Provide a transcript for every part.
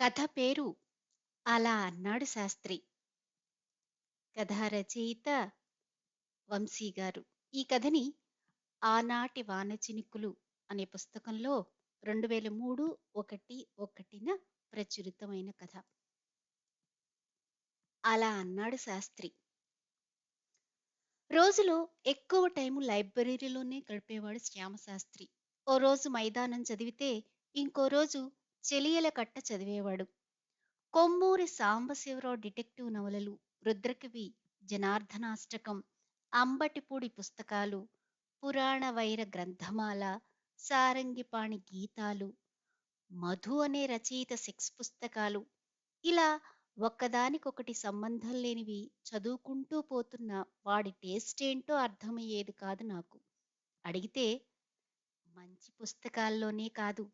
కథ పేరు అలా అన్నాడు శాస్త్రి. కథ రచయిత వంశీ గారు. ఈ కథని ఆనాటి వానచినుకులు అనే పుస్తకంలో రెండు వేల మూడు ఒకటి ఒకటిన ప్రచురితమైన కథ. అలా అన్నాడు శాస్త్రి. రోజులో ఎక్కువ టైం లైబ్రరీలోనే గడిపేవాడు శ్యామశాస్త్రి. ఓ రోజు మైదానం చదివితే ఇంకో రోజు చెలియల కట్ట చదివేవాడు. కొమ్మూరి సాంబశివరావు డిటెక్టివ్ నవలలు రుద్రకవి జనార్దనాష్టకం అంబటిపూడి పుస్తకాలు పురాణ వైర గ్రంథమాల సారంగిపాణి గీతాలు మధు అనే రచయిత సెక్స్ పుస్తకాలు. ఇలా ఒక్కదానికొకటి సంబంధం లేనివి చదువుకుంటూ పోతున్న వాడి టేస్ట్ ఏంటో అర్థమయ్యేది కాదు నాకు. అడిగితే మంచి పుస్తకాల్లోనే కాదు.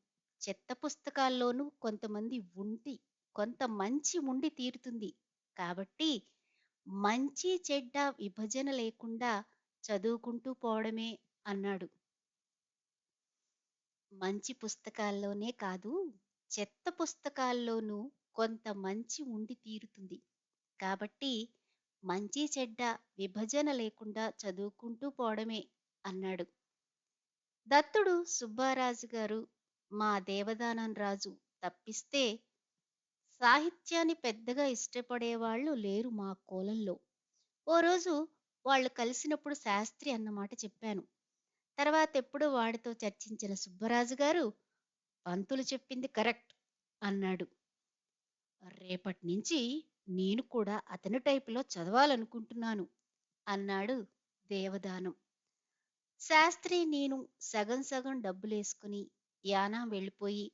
చెత్త పుస్తకాల్లోనూ కొంతమంది ఉండి కొంత మంచి ఉండి తీరుతుంది. కాబట్టి మంచి చెడ్డ విభజన లేకుండా చదువుకుంటూ పోవడమే అన్నాడు. మంచి పుస్తకాల్లోనే కాదు చెత్త పుస్తకాల్లోనూ కొంత మంచి ఉండి తీరుతుంది. కాబట్టి మంచి చెడ్డ విభజన లేకుండా చదువుకుంటూ పోవడమే అన్నాడు. దత్తుడు సుబ్బారాజు గారు మా దేవదానం రాజు తప్పిస్తే సాహిత్యాన్ని పెద్దగా ఇష్టపడేవాళ్ళు లేరు మా కోలంలో. ఓ రోజు వాళ్ళు కలిసినప్పుడు శాస్త్రి అన్నమాట చెప్పాను. తర్వాత ఎప్పుడు వాడితో చర్చించిన సుబ్బరాజు గారు పంతులు చెప్పింది కరెక్ట్ అన్నాడు. రేపటి నుంచి నేను కూడా అతని టైపులో చదవాలనుకుంటున్నాను అన్నాడు దేవదానం. శాస్త్రి నేను సగం సగం డబ్బులేసుకుని యానా వెళ్ళిపోయి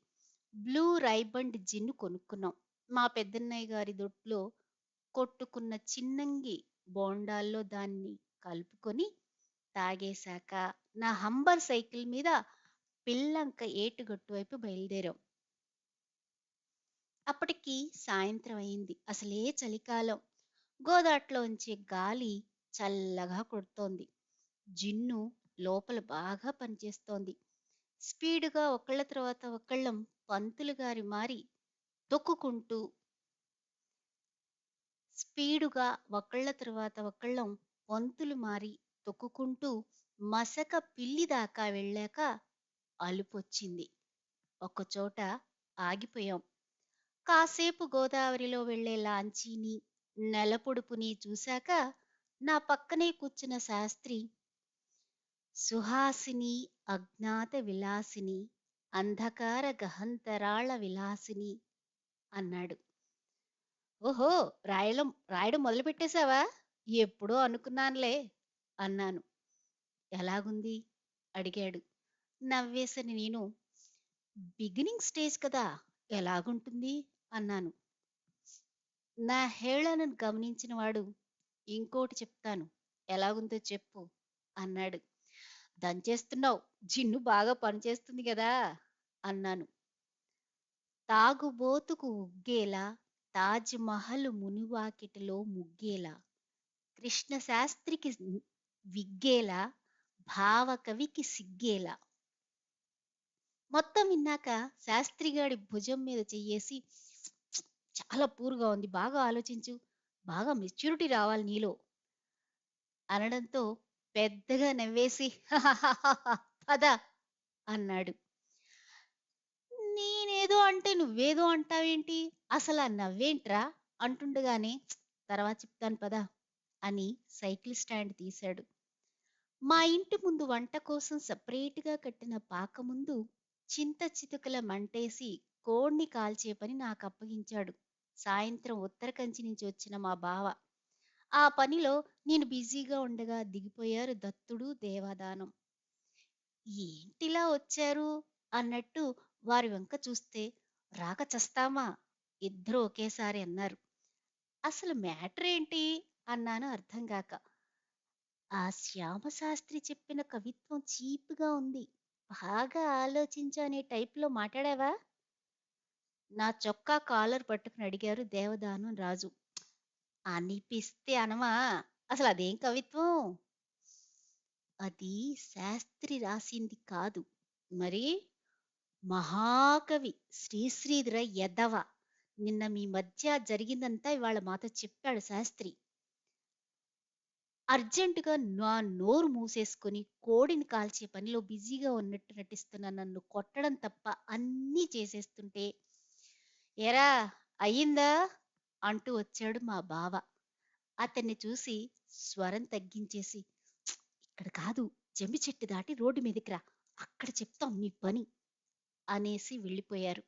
బ్లూ రైబండ్ జిన్ను కొనుక్కున్నాం. మా పెద్దన్నయ్య గారి దొట్లో కొట్టుకున్న చిన్నంగి బోండాల్లో దాన్ని కలుపుకొని తాగేశాక నా హంబర్ సైకిల్ మీద పిల్లంక ఏటుగట్టు వైపు బయలుదేరాం. అప్పటికి సాయంత్రం అయింది. అసలే చలికాలం. గోదాట్లోంచి గాలి చల్లగా కొడుతోంది. జిన్ను లోపల బాగా పనిచేస్తోంది. స్పీడుగా ఒకళ్ళ తర్వాత ఒకళ్ళం పంతులు గారి మారి తొక్కుకుంటూ స్పీడుగా ఒకళ్ళ తర్వాత ఒకళ్ళం వంతులు మారి తొక్కుకుంటూ మసక పిల్లి దాకా వెళ్ళాక అలుపొచ్చింది. ఒకచోట ఆగిపోయాం. కాసేపు గోదావరిలో వెళ్ళే లాంచీని నెలపొడుపుని చూశాక నా పక్కనే కూర్చున్న శాస్త్రి సుహాసిని అజ్ఞాత విలాసిని అంధకార గహంతరాళ విలాసిని అన్నాడు. ఓహో రాయడం రాయడం మొదలుపెట్టేశావా ఎప్పుడో అనుకున్నానులే అన్నాను. ఎలాగుంది? అడిగాడు. నవ్వేసని నేను. బిగినింగ్ స్టేజ్ కదా ఎలాగుంటుంది? అన్నాను. నా హేళనను గమనించిన వాడు ఇంకోటి చెప్తాను. ఎలాగుందో చెప్పు అన్నాడు. దంచేస్తున్నావు జిన్ను బాగా పనిచేస్తుంది కదా అన్నాను. తాగుబోతుకు ఉగ్గేలా తాజ్ మహల్ మునివాకిటిలో ముగ్గేలా కృష్ణ శాస్త్రికి విగ్గేలా భావకవికి సిగ్గేలా. మొత్తం విన్నాక శాస్త్రిగాడి భుజం మీద చెయ్యేసి చాలా పూరుగా ఉంది బాగా ఆలోచించు బాగా మెచ్యూరిటీ రావాలి నీలో అనడంతో పెద్దగా నవ్వేసి పద అన్నాడు. నేనేదో అంటే నువ్వేదో అంటావేంటి? అసలు ఆ నవ్వేంట్రా? అంటుండగానే తర్వాత చెప్తాను పదా అని సైకిల్ స్టాండ్ తీశాడు. మా ఇంటి ముందు వంట కోసం సపరేట్గా కట్టిన పాక ముందు చింత చితుకల మంటేసి కోడిని కాల్చే పని నాకు అప్పగించాడు సాయంత్రం ఉత్తర కంచి నుంచి వచ్చిన మా బావ. ఆ పనిలో నేను బిజీగా ఉండగా దిగిపోయారు దత్తుడు దేవాదానం. ఏంటిలా వచ్చారు? అన్నట్టు వారి వెంక చూస్తే రాక చస్తామా? ఇద్దరు ఒకేసారి అన్నారు. అసలు మ్యాటర్ ఏంటి? అన్నాను అర్థం కాక. ఆ శ్యామశాస్త్రి చెప్పిన కవిత్వం చీప్గా ఉంది. బాగా ఆలోచించనే అనే టైప్లో మాట్లాడావా? నా చొక్కా కాలర్ పట్టుకుని అడిగారు దేవదానం రాజు. అనిపిస్తే అనమా అసలు అదేం కవిత్వం అది శాస్త్రి రాసింది కాదు మరి మహాకవి శ్రీశ్రీధర యదవ నిన్న మీ మధ్య జరిగిందంతా ఇవాళ మాతో చెప్పాడు శాస్త్రి. అర్జెంటుగా నా నోరు మూసేసుకొని కోడిని కాల్చే పనిలో బిజీగా ఉన్నట్టు నటిస్తున్న నన్ను కొట్టడం తప్ప అన్నీ చేసేస్తుంటే, "ఏరా అయిందా?" అంటూ వచ్చాడు మా బావ. అతన్ని చూసి స్వరం తగ్గించేసి, ఇక్కడ కాదు జమ్మి చెట్టు దాటి రోడ్డు మీదకి రా. అక్కడ చెప్తాం నీ పని" అనేసి వెళ్ళిపోయారు.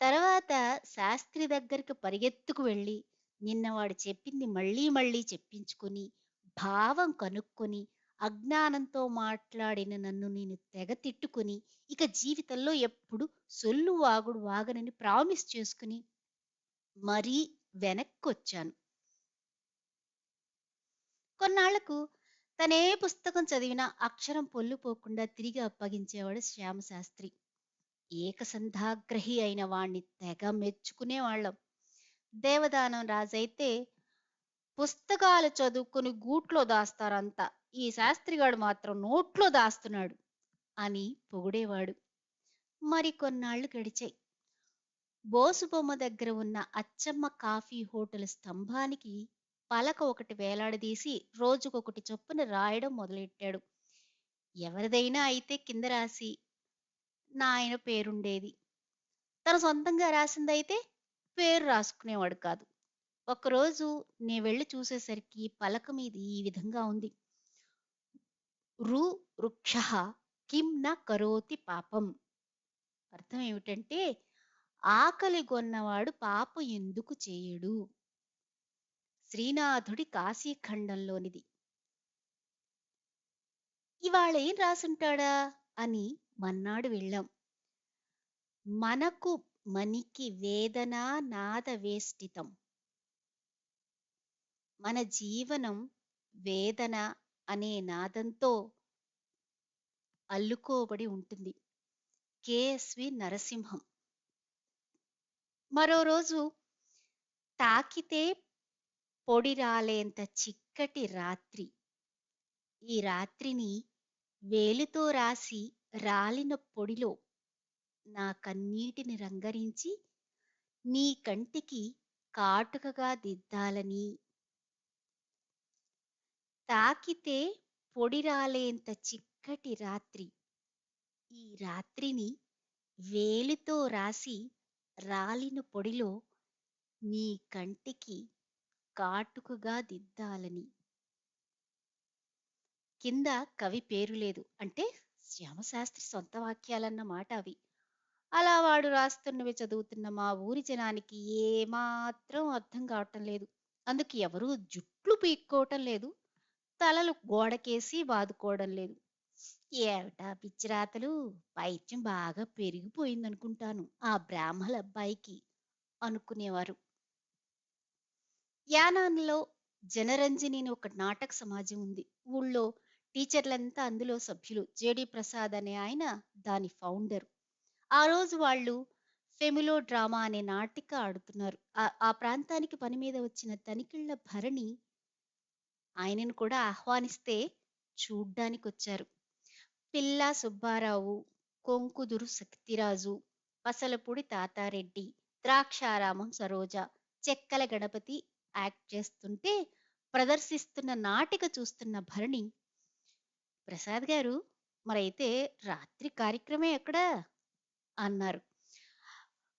తర్వాత శాస్త్రి దగ్గరికి పరిగెత్తుకు వెళ్ళి, నిన్న వాడు చెప్పింది మళ్ళీ మళ్ళీ చెప్పించుకుని భావం కనుక్కొని, అజ్ఞానంతో మాట్లాడిన నన్ను నేను తెగ తిట్టుకుని ఇక జీవితంలో ఎప్పుడు సొల్లు వాగుడు వాగనని ప్రామిస్ చేసుకుని మరీ వెనక్కొచ్చాను. కొన్నాళ్ళకు తనే పుస్తకం చదివినా అక్షరం పొల్లుపోకుండా తిరిగి అప్పగించేవాడు శ్యామశాస్త్రి. ఏకసంధాగ్రహి అయిన వాణ్ణి తెగ మెచ్చుకునేవాళ్ళం. దేవదానం రాజైతే పుస్తకాలు చదువుకుని గూట్లో దాస్తారంతా. ఈ శాస్త్రిగాడు మాత్రం నోట్లో దాస్తున్నాడు అని పొగిడేవాడు. మరి కొన్నాళ్ళు గడిచాయి. బోసుబొమ్మ దగ్గర ఉన్న అచ్చమ్మ కాఫీ హోటల్ స్తంభానికి పలక ఒకటి వేలాడదీసి రోజుకొకటి చొప్పున రాయడం మొదలెట్టాడు. ఎవరిదైనా అయితే కింద రాసి నాయన పేరుండేది. తన సొంతంగా రాసిందైతే పేరు రాసుకునేవాడు కాదు. ఒకరోజు నే వెళ్ళి చూసేసరికి పలక మీద ఈ విధంగా ఉంది. రు వృక్ష కిం న కరోతి పాపం. అర్థం ఏమిటంటే ఆకలిగొన్నవాడు పాపం ఎందుకు చేయడు? శ్రీనాథుడి కాశీఖండంలోనిది. ఇవాళ ఏం రాసుంటాడా అని మన్నాడు వెళ్ళాం. మనకు మనికి వేదనా నాద వేష్టితం. మన జీవనం వేదన అనే నాదంతో అల్లుకోబడి ఉంటుంది. కేఎస్వి నరసింహం. మరో రోజు తాకితే పొడి రాలేంత చిక్కటి రాత్రి. ఈ రాత్రిని వేలితో రాసి రాలిన పొడిలో నా కన్నీటిని రంగరించి నీ కంటికి కాటుకగా దిద్దాలని. తాకితే పొడి రాలేంత చిక్కటి రాత్రి. ఈ రాత్రిని వేలితో రాసి రాలిన పొడిలో నీ కంటికి కాటుకగా దిద్దాలని. కింద కవి పేరు లేదు. అంటే శ్యామశాస్త్రి సొంత వాక్యాలన్న మాట అవి. అలా వాడు రాస్తున్నవి చదువుతున్న మా ఊరి జనానికి ఏమాత్రం అర్థం కావటం లేదు. అందుకు ఎవరూ జుట్లు పీక్కోవటం లేదు. తలలు గోడకేసి బాదుకోవడం లేదు. ఏవిటా పిచ్చిరాతలు పైత్యం బాగా పెరిగిపోయిందనుకుంటాను ఆ బ్రాహ్మలబ్బాయికి అనుకునేవారు. యానాన్లో జనరంజని అని ఒక నాటక సమాజం ఉంది. ఊళ్ళో టీచర్లంతా అందులో సభ్యులు. జె.డి. ప్రసాద్ అనే ఆయన దాని ఫౌండర్ ఆ రోజు వాళ్ళు ఫెమిలో డ్రామా అనే నాటిక ఆడుతున్నారు. ఆ ప్రాంతానికి పని మీద వచ్చిన తనికిళ్ళ భరణి ఆయనను కూడా ఆహ్వానిస్తే చూడ్డానికి వచ్చారు పిల్లా సుబ్బారావు, కొంకుదురు శక్తిరాజు, పసలపూడి తాతారెడ్డి, ద్రాక్షారామం సరోజ, చెక్కల గణపతి యాక్ట్ చేస్తుంటే ప్రదర్శిస్తున్న నాటిక చూస్తున్న భరణి ప్రసాద్ గారు మరైతే రాత్రి కార్యక్రమం ఎక్కడా అన్నారు.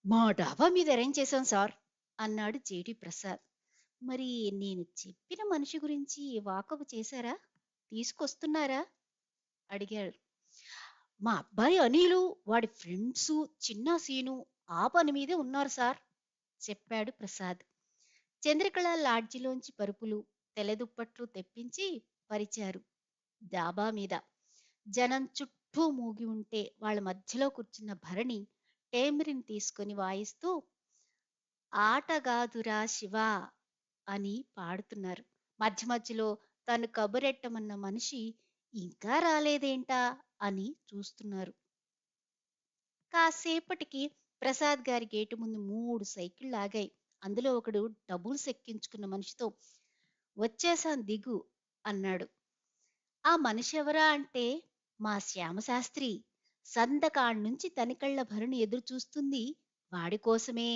మా డాబా మీద అరేంజ్ చేశాం సార్ అన్నాడు జేడి ప్రసాద్. మరి నేను చెప్పిన మనిషి గురించి వాకబు చేశారా? తీసుకొస్తున్నారా? అడిగాడు. మా అబ్బాయి అనిలు, వాడి ఫ్రెండ్స్ చిన్న సీను ఆ పని మీదే ఉన్నారు సార్ చెప్పాడు ప్రసాద్. చంద్రకళ లాడ్జిలోంచి పరుపులు, తెల్లదుప్పట్లు తెప్పించి పరిచారు డాబా మీద. జనం చుట్టూ మూగి ఉంటే వాళ్ళ మధ్యలో కూర్చున్న భరణి టేమ్రిన్ తీసుకొని వాయిస్తూ ఆటగాదురా శివ అని పాడుతున్నారు. మధ్య మధ్యలో తను కబురెట్టమన్న మనిషి ఇంకా రాలేదేంటా అని చూస్తున్నారు. కాసేపటికి ప్రసాద్ గారి గేటు ముందు మూడు సైకిళ్ళు ఆగాయి అందులో ఒకడు డబ్బులు సెక్కించుకున్న మనిషితో వచ్చేసాం దిగు అన్నాడు. ఆ మనిషి ఎవరా అంటే మా శ్యామశాస్త్రి. సందకాడ్నుంచి తనికళ్ళ భరుని ఎదురు చూస్తుంది వాడి కోసమే.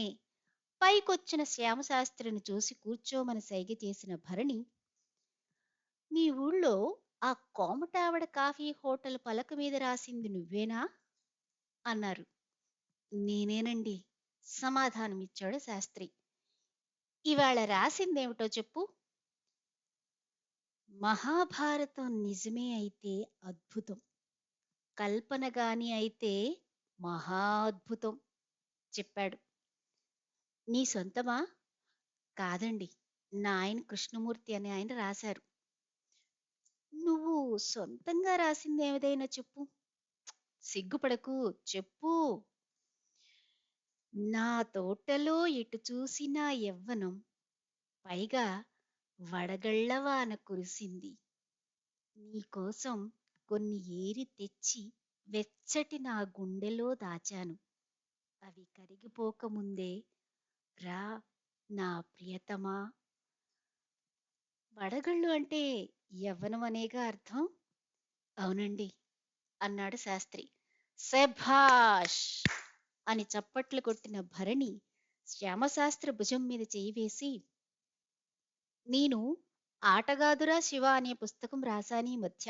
పైకొచ్చిన శ్యామశాస్త్రిని చూసి కూర్చోమని సైగ చేసిన భరణి మీ ఊళ్ళో ఆ కోమటావిడ కాఫీ హోటల్ పలక మీద రాసింది నువ్వేనా? అన్నారు. నేనేనండి. సమాధానమిచ్చాడు శాస్త్రి. ఇవాళ రాసిందేమిటో చెప్పు. మహాభారతం నిజమే అయితే అద్భుతం. కల్పన గాని అయితే మహా అద్భుతం చెప్పాడు. నీ సొంతమా? కాదండి. నా ఆయన కృష్ణమూర్తి అనే ఆయన రాశారు. నువ్వు సొంతంగా రాసింది చెప్పు. సిగ్గుపడకు చెప్పు. నా తోటలో ఎటు చూసినా యవ్వనం పైగా వడగళ్ళవాన కురిసింది. నీకోసం కొన్ని ఏరి తెచ్చి వెచ్చటి నా గుండెలో దాచాను. అవి కరిగిపోకముందే రా నా ప్రియతమా. వడగళ్ళు అంటే యవ్వనం అనేగా అర్థం? అవునండి అన్నాడు శాస్త్రి. శభాష్! అని చప్పట్లు కొట్టిన భరణి శ్యామశాస్త్రి భుజం మీద చేయి వేసి నేను ఆటగాదురా శివ అనే పుస్తకం రాశాని మధ్య.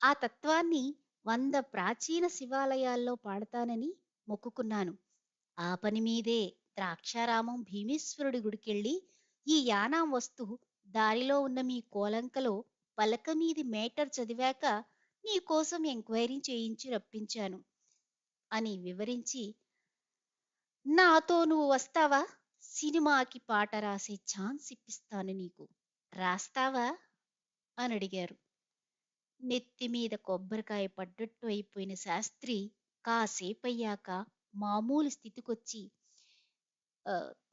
ఆ తత్వాన్ని వంద ప్రాచీన శివాలయాల్లో పాడతానని మొక్కుకున్నాను. ఆ పని మీదే ద్రాక్షారామం భీమేశ్వరుడి గుడికెళ్ళి ఈ యానాం వస్తు దారిలో ఉన్న మీ కోలంకలో పలక మీది మేటర్ చదివాక నీకోసం ఎంక్వైరీ చేయించి రప్పించాను అని వివరించి నాతో నువ్వు వస్తావా? సినిమాకి పాట రాసే ఛాన్స్ ఇప్పిస్తాను నీకు. రాస్తావా? అని అడిగారు. నెత్తి మీద కొబ్బరికాయ పడ్డట్టు అయిపోయిన శాస్త్రి కాసేపయ్యాక మామూలు స్థితికొచ్చి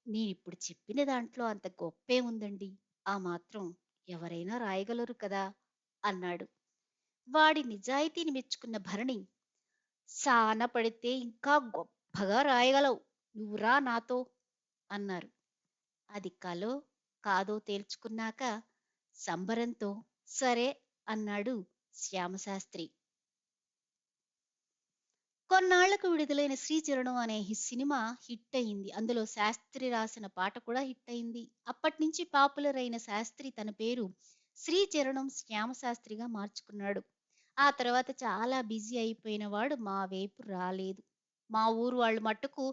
నేనిప్పుడు చెప్పిన దాంట్లో అంత గొప్పే ఉందండి. ఆ మాత్రం ఎవరైనా రాయగలరు కదా? అన్నాడు. వాడి నిజాయితీని మెచ్చుకున్న భరణి సాన పడితే ఇంకా గొప్పగా రాయగలవు. నువ్వురా నాతో అన్నారు. అది కలో కాదో తేల్చుకున్నాక సంబరంతో సరే అన్నాడు శ్యామశాస్త్రి. కొన్నాళ్ళకు విడుదలైన శ్రీచరణం అనే సినిమా హిట్ అయింది. అందులో శాస్త్రి రాసిన పాట కూడా హిట్ అయింది. అప్పటి నుంచి పాపులర్ అయిన శాస్త్రి తన పేరు శ్రీచరణం శ్యామశాస్త్రిగా మార్చుకున్నాడు. ఆ తర్వాత చాలా బిజీ అయిపోయిన వాడు మా వైపు రాలేదు. మా ఊరు వాళ్ళు మట్టుకు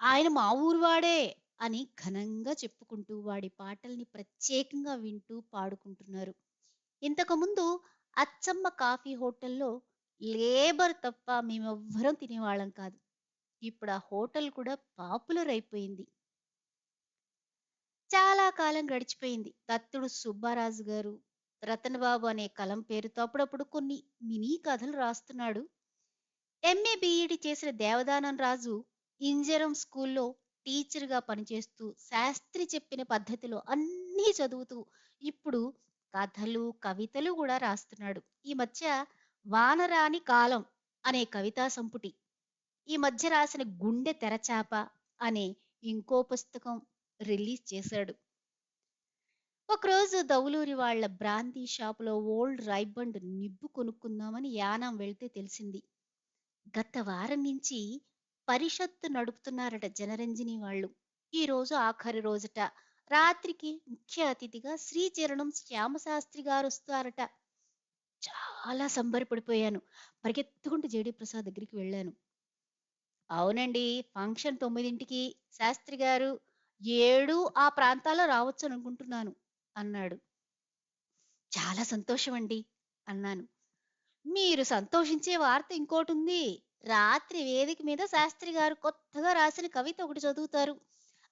ఆయన మా ఊరు వాడే అని ఘనంగా చెప్పుకుంటూ వాడి పాటల్ని ప్రత్యేకంగా వింటూ పాడుకుంటున్నారు. ఇంతకుముందు అచ్చమ్మ కాఫీ హోటల్లో లేబర్ తప్ప మేమెవ్వరం తినేవాళ్ళం కాదు. ఇప్పుడు ఆ హోటల్ కూడా పాపులర్ అయిపోయింది. చాలా కాలం గడిచిపోయింది. దత్తుడు సుబ్బారాజు గారు రతనబాబు అనే కలం పేరుతో అప్పుడప్పుడు కొన్ని మినీ కథలు రాస్తున్నాడు. ఎంఏ బిఈడి చేసిన దేవదానం రాజు ఇంజరం స్కూల్లో టీచర్గా పనిచేస్తూ శాస్త్రి చెప్పిన పద్ధతిలో అన్నీ చదువుతూ ఇప్పుడు కథలు కవితలు కూడా రాస్తున్నాడు. ఈ మధ్య వానరాని కాలం అనే కవితా సంపుటి. ఈ మధ్య రాసిన గుండె తెరచాప అనే ఇంకో పుస్తకం రిలీజ్ చేశాడు. ఒకరోజు దౌలూరి వాళ్ళ బ్రాందీ షాపులో ఓల్డ్ రైబండ్ నిబ్బు కొనుక్కుందామని యానం వెళ్తే తెలిసింది. గత వారం నుంచి పరిషత్తు నడుపుతున్నారట జనరంజని వాళ్ళు. ఈ రోజు ఆఖరి రోజుట. రాత్రికి ముఖ్య అతిథిగా శ్రీచరణం శ్యామశాస్త్రి గారు వస్తారట చాలా సంబరపడిపోయాను. పరిగెత్తుకుంటూ జేడి ప్రసాద్ దగ్గరికి వెళ్ళాను. అవునండి ఫంక్షన్ తొమ్మిదింటికి శాస్త్రి గారు ఏడు ఆ ప్రాంతాల్లో రావచ్చు అనుకుంటున్నాను అన్నాడు. చాలా సంతోషం అండి అన్నాను. మీరు సంతోషించే వార్త ఇంకోటి ఉంది రాత్రి వేదిక మీద శాస్త్రి గారు కొత్తగా రాసిన కవిత ఒకటి చదువుతారు.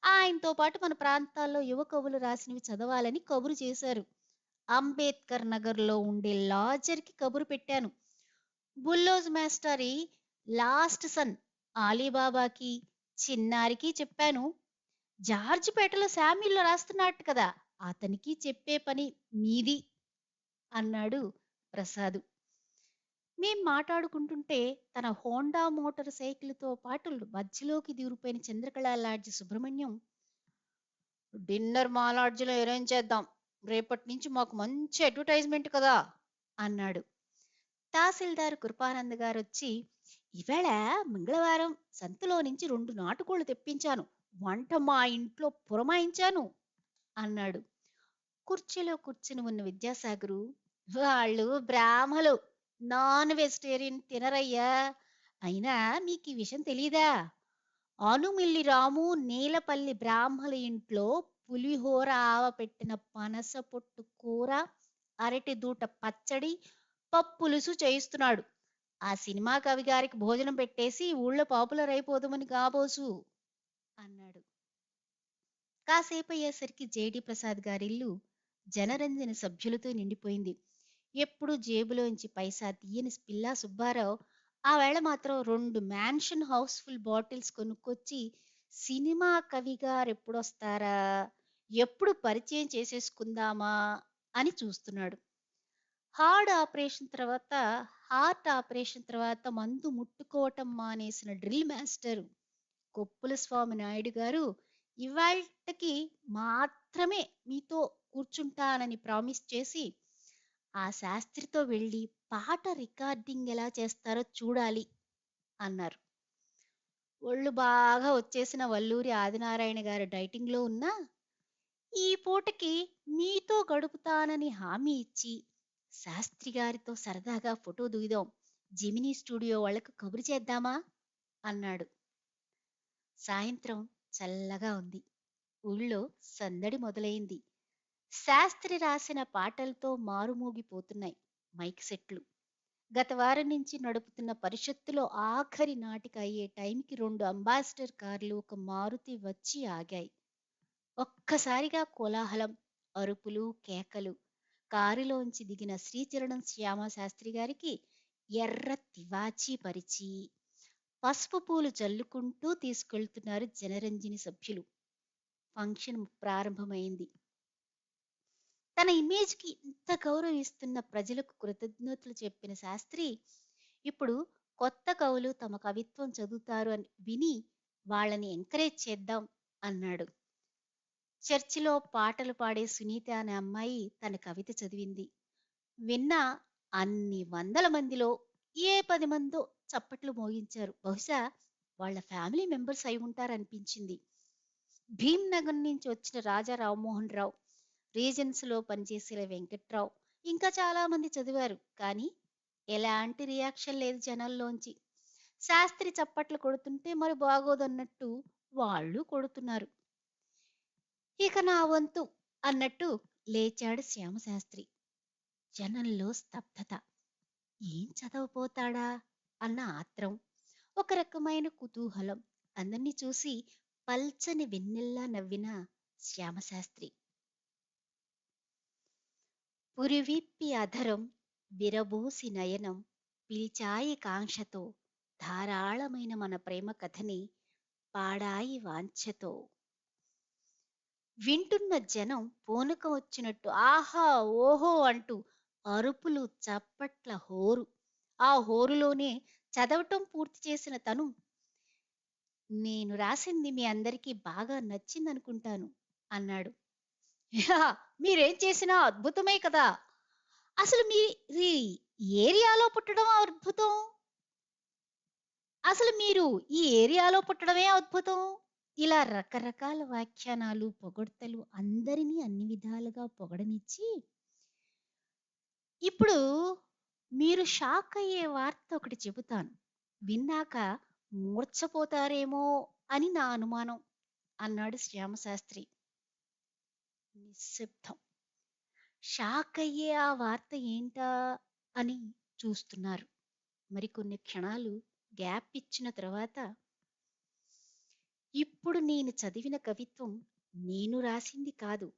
ఆయనతో పాటు మన ప్రాంతాల్లో యువ కవులు రాసినవి చదవాలని కబురు చేశారు. అంబేద్కర్ నగర్లో ఉండే లాజర్కి కబురు పెట్టాను. బుల్లోజ్ మాస్టరీ లాస్ట్ సన్ ఆలీబాబాకి చిన్నారికి చెప్పాను. జార్జ్ పేటలో శామ్యుల్లో రాస్తున్నట్టు కదా అతనికి చెప్పే పని మీది అన్నాడు ప్రసాదు. మేం మాట్లాడుకుంటుంటే తన హోండా మోటార్ సైకిల్తో పాటు మధ్యలోకి దిగురిపోయిన చంద్రకళ లాడ్జి సుబ్రహ్మణ్యం డిన్నర్ మా లాడ్జిలో అరేంజ్ చేద్దాం. రేపటి నుంచి మాకు మంచి అడ్వర్టైజ్మెంట్ కదా అన్నాడు. తహసీల్దార్ కృపానంద్ గారు వచ్చి ఈవేళ మంగళవారం సంతలో నుంచి రెండు నాటుకోళ్ళు తెప్పించాను. వంట మా ఇంట్లో పురమాయించాను అన్నాడు. కుర్చీలో కూర్చుని ఉన్న విద్యాసాగరు వాళ్ళు బ్రాహ్మలు. నాన్ వెజిటేరియన్ తినరయ్యా. అయినా మీకు ఈ విషయం తెలీదా? ఆనుమిల్లి రాము నీలపల్లి బ్రాహ్మల ఇంట్లో పులిహోర ఆవ పెట్టిన పనస పొట్టు కూర అరటి దూట పచ్చడి పప్పులుసు చేయిస్తున్నాడు. ఆ సినిమా కవి గారికి భోజనం పెట్టేసి ఊళ్ళో పాపులర్ అయిపోదామని కాబోసు అన్నాడు. కాసేపు అయ్యేసరికి జేడి ప్రసాద్ గారిల్లు జనరంజన సభ్యులతో నిండిపోయింది. ఎప్పుడు జేబులోంచి పైసా తీయని పిల్లా సుబ్బారావు ఆ వేళ మాత్రం రెండు మ్యాన్షన్ హౌస్ఫుల్ బాటిల్స్ కొనుక్కొచ్చి సినిమా కవి గారు ఎప్పుడొస్తారా ఎప్పుడు పరిచయం చేసేసుకుందామా అని చూస్తున్నాడు. హార్ట్ ఆపరేషన్ తర్వాత హార్ట్ ఆపరేషన్ తర్వాత మందు ముట్టుకోవటం మానేసిన డ్రిల్ మాస్టర్ కొప్పుల స్వామి నాయుడు గారు ఇవాళకి మాత్రమే మీతో కూర్చుంటానని ప్రామిస్ చేసి ఆ శాస్త్రితో వెళ్ళి పాట రికార్డింగ్ ఎలా చేస్తారో చూడాలి అన్నారు. ఒళ్ళు బాగా వచ్చేసిన వల్లూరి ఆదినారాయణ గారు డైటింగ్లో ఉన్నా ఈ పూటకి మీతో గడుపుతానని హామీ ఇచ్చి శాస్త్రి గారితో సరదాగా ఫోటో దిగుదాం. జెమినీ స్టూడియో వాళ్ళకు కబురు చేద్దామా? అన్నాడు. సాయంత్రం చల్లగా ఉంది. ఊళ్ళో సందడి మొదలైంది. శాస్త్రి రాసిన పాటలతో మారుమోగిపోతున్నాయి మైక్ సెట్లు. గత వారం నుంచి నడుపుతున్న పరిషత్తులో ఆఖరి నాటిక అయ్యే టైంకి రెండు అంబాసిడర్ కార్లు ఒక మారుతి వచ్చి ఆగాయి. ఒక్కసారిగా కోలాహలం అరుపులు కేకలు. కారులోంచి దిగిన శ్రీచరణం శ్యామ శాస్త్రి గారికి ఎర్ర తివాచి పరిచి పసుపు పూలు చల్లుకుంటూ తీసుకెళ్తున్నారు జనరంజని సభ్యులు. ఫంక్షన్ ప్రారంభమైంది. తన ఇమేజ్కి ఇంత గౌరవిస్తున్న ప్రజలకు కృతజ్ఞతలు చెప్పిన శాస్త్రి ఇప్పుడు కొత్త కవులు తమ కవిత్వం చదువుతారు అని విని వాళ్ళని ఎంకరేజ్ చేద్దాం అన్నాడు. చర్చిలో పాటలు పాడే సునీత అనే అమ్మాయి తన కవిత చదివింది. విన్న అన్ని వందల మందిలో ఏ పది మందో చప్పట్లు మోగించారు. బహుశా వాళ్ళ ఫ్యామిలీ మెంబర్స్ అయి ఉంటారనిపించింది. భీమ్నగర్ నుంచి వచ్చిన రాజా రామ్మోహన్ రావు రీజన్స్లో పనిచేసే వెంకట్రావు ఇంకా చాలా మంది చదివారు. కానీ ఎలాంటి రియాక్షన్ లేదు జనాల్లోంచి. శాస్త్రి చప్పట్లు కొడుతుంటే మరి బాగోదన్నట్టు వాళ్ళు కొడుతున్నారు. ఇక నా వంతు అన్నట్టు లేచాడు శ్యామశాస్త్రి. జనంలో స్తబ్దత ఏం చదవపోతాడా అన్న ఆత్రం. ఒక రకమైన కుతూహలం. అందరినీ చూసి పల్చని వెన్నెల్లా నవ్విన శ్యామశాస్త్రి. పురివిప్పి అధరం విరబూసి నయనం పిలిచాయి కాంక్షతో ధారాళమైన మన ప్రేమ కథని పాడాయి వాంఛతో. వింటున్న జనం పూనక వచ్చినట్టు ఆహా ఓహో అంటూ అరుపులు చప్పట్ల హోరు. ఆ హోరులోనే చదవటం పూర్తి చేసిన తను నేను రాసింది మీ అందరికీ బాగా నచ్చిందనుకుంటాను అన్నాడు. మీరేం చేసినా అద్భుతమే కదా! అసలు మీ ఏరియాలో పుట్టడం అద్భుతం? అసలు మీరు ఈ ఏరియాలో పుట్టడమే అద్భుతం? ఇలా రకరకాల వ్యాఖ్యానాలు పొగడ్తలు అందరినీ అన్ని విధాలుగా పొగడనిచ్చి ఇప్పుడు మీరు షాక్ అయ్యే వార్త ఒకటి చెబుతాను. విన్నాక మూర్ఛపోతారేమో అని నా అనుమానం అన్నాడు శ్యామశాస్త్రి. నిశ్శబ్దం. షాక్ అయ్యే ఆ వార్త ఏంటా అని చూస్తున్నారు. మరికొన్ని క్షణాలు గ్యాప్ ఇచ్చిన తర్వాత ఇప్పుడు నేను చదివిన కవిత్వం నేను రాసింది కాదు.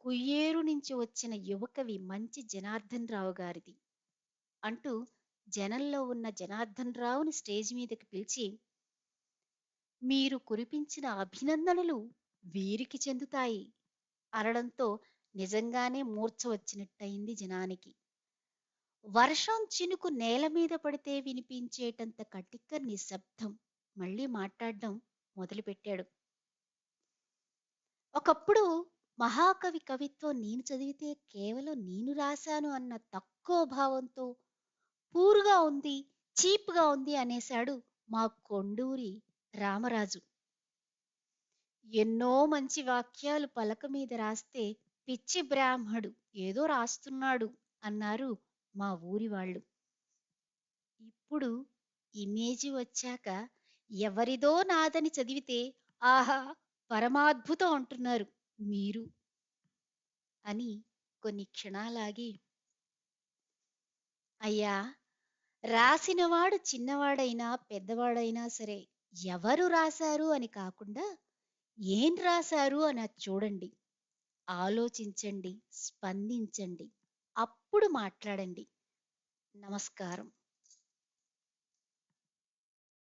కుయ్యేరు నుంచి వచ్చిన యువకవి మంచి జనార్దన్ రావు గారిది. అంటూ జనంలో ఉన్న జనార్దన్ రావుని స్టేజ్ మీదకి పిలిచి మీరు కురిపించిన అభినందనలు వీరికి చెందుతాయి అనడంతో నిజంగానే మూర్ఛ వచ్చినట్టయింది జనానికి. వర్షం చినుకు నేల మీద పడితే వినిపించేటంత కటిక నిశ్శబ్దం. మళ్ళీ మాట్లాడడం మొదలుపెట్టాడు. ఒకప్పుడు మహాకవి కవిత్వం నేను చదివితే కేవలం నేను రాశాను అన్న తక్కువ భావంతో పూరుగా ఉంది చీప్గా ఉంది అనేశాడు మా కొండూరి రామరాజు. ఎన్నో మంచి వాక్యాలు పలక మీద రాస్తే పిచ్చి బ్రాహ్మడు ఏదో రాస్తున్నాడు అన్నారు మా ఊరి వాళ్ళు. ఇప్పుడు ఇమేజ్ వచ్చాక ఎవరిదో నాదని చదివితే ఆహా పరమాద్భుతం అంటున్నారు మీరు అని కొన్ని క్షణాలాగి. అయ్యా రాసినవాడు చిన్నవాడైనా పెద్దవాడైనా సరే ఎవరు రాశారు? అని కాకుండా ఏం రాశారు? అని చూడండి. ఆలోచించండి స్పందించండి అప్పుడు మాట్లాడండి. నమస్కారం.